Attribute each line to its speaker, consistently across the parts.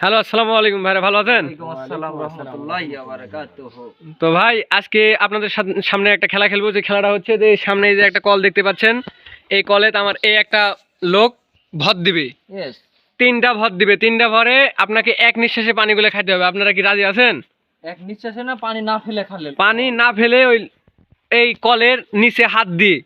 Speaker 1: Hello আসসালামু আলাইকুম ভাইরা ভালো আছেন? তো ভাই আজকে আপনাদের সামনে একটা খেলা খেলব যে খেলাটা হচ্ছে যে সামনে যে একটা কল দেখতে পাচ্ছেন এই কলে আমার এই একটা লোক ভর দিবে। তিনটা ভর দিবে তিনটা ভরে আপনাকে এক নিঃশ্বাসে পানিগুলো খাইতে হবে। আপনারা কি রাজি আছেন?
Speaker 2: এক নিঃশ্বাসে না পানি না ফেলে খালে
Speaker 1: পানি না ফেলে ওই এই কলের নিচে হাত দিয়ে।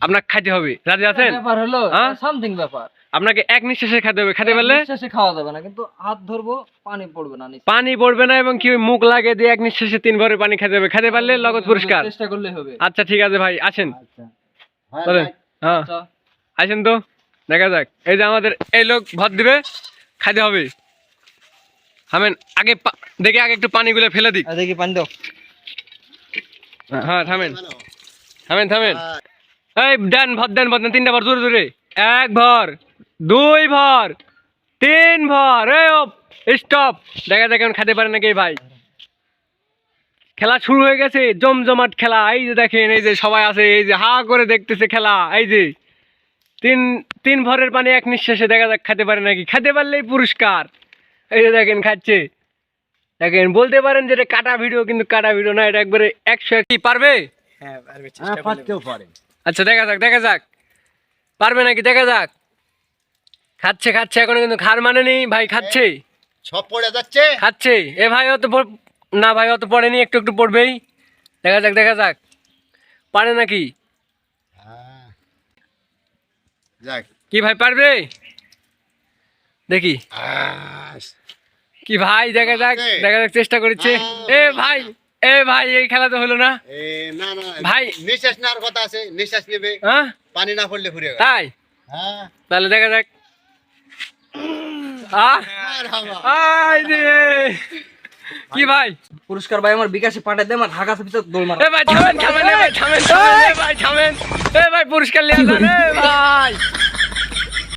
Speaker 1: আপনাকে খাইতে হবে। রাজি আছেন?
Speaker 2: ব্যাপার হলো
Speaker 1: হ্যাঁ?
Speaker 2: সামথিং ব্যাপার।
Speaker 1: আপনাকে এক নিঃশ্বাসে খাইতে হবে। খাইতে পারলে?
Speaker 2: নিঃশ্বাসে খাওয়া যাবে না কিন্তু হাত ধরবো পানি পড়বে না।
Speaker 1: পানি পড়বে না এবং কি মুখ লাগে দিয়ে এক নিঃশ্বাসে তিন ভরে পানি খাইতে হবে। খাইতে পারলে লগত পুরস্কার।
Speaker 2: চেষ্টা করলে হবে।
Speaker 1: আচ্ছা ঠিক আছে ভাই আসেন।
Speaker 2: আচ্ছা।
Speaker 1: বলেন। হ্যাঁ।
Speaker 2: আচ্ছা।
Speaker 1: আসেন তো দেখা যাক। এই যে আমাদের এই লোক ভাত দিবে খাইতে হবে। হামেন আগে দেখি আগে একটু পানিগুলো ফেলে দিক।
Speaker 2: দেখি পানি দাও।
Speaker 1: হ্যাঁ থামেন। থামেন থামেন। এই ভাত দেন ভাত দেন তিনটা ভর জোরে জোরে। এক ভর দুই ভর তিন ভর। এই স্টপ দেখা যাক এখন খেতে পারে নাকি ভাই। খেলা শুরু হয়ে গেছে জমজমাট খেলা। এই যে দেখেন এই যে সবাই আছে এই যে হা করে দেখতেছে খেলা। এই যে তিন তিন ভরের পানি এক নিঃশ্বাসে দেখা যাক খেতে পারে নাকি। খেতে পারলেই পুরস্কার। এই যে দেখেন খাচ্ছে। দেখেন বলতে পারেন যে এটা কাটা ভিডিও কিন্তু কাটা ভিডিও না এটা একবারে একশো এক কি পারবে
Speaker 2: হ্যাঁ
Speaker 3: পারতেও পারে।
Speaker 1: আচ্ছা দেখা যাক দেখা যাক। পারবে নাকি? দেখা যাক। খাচ্ছে খাচ্ছে এখনও কিন্তু খার মানে নেই ভাই খাচ্ছে।
Speaker 3: সব পড়ে যাচ্ছে।
Speaker 1: খাচ্ছে। এ ভাই অত না ভাই অত পড়েনি একটু একটু পড়বেই। দেখা যাক দেখা যাক। পারে নাকি?
Speaker 3: হ্যাঁ। যাক।
Speaker 1: কি ভাই পারবে? দেখি। কি ভাই দেখা যাক দেখা যাক চেষ্টা করছে। এ ভাই এ ভাই এই খেলা তো হলো না?
Speaker 3: এ, না না
Speaker 1: ভাই।
Speaker 3: নিঃশ্বাস নেওয়ার কথা আছে নিঃশ্বাস নেবে।
Speaker 1: হ্যাঁ?
Speaker 3: পানি না পড়লে
Speaker 1: তাই?
Speaker 3: হ্যাঁ।
Speaker 1: তাহলে দেখা যাক। কি ভাই?
Speaker 2: পুরস্কার ভাই আমার বিকাশে পাঠাই দে আমার ঢাকা ভিতর দৌড় মারা।
Speaker 1: এ ভাই থামেন ভাই থামেন এ ভাই থামেন। এ ভাই পুরস্কার লিয়া ভাই।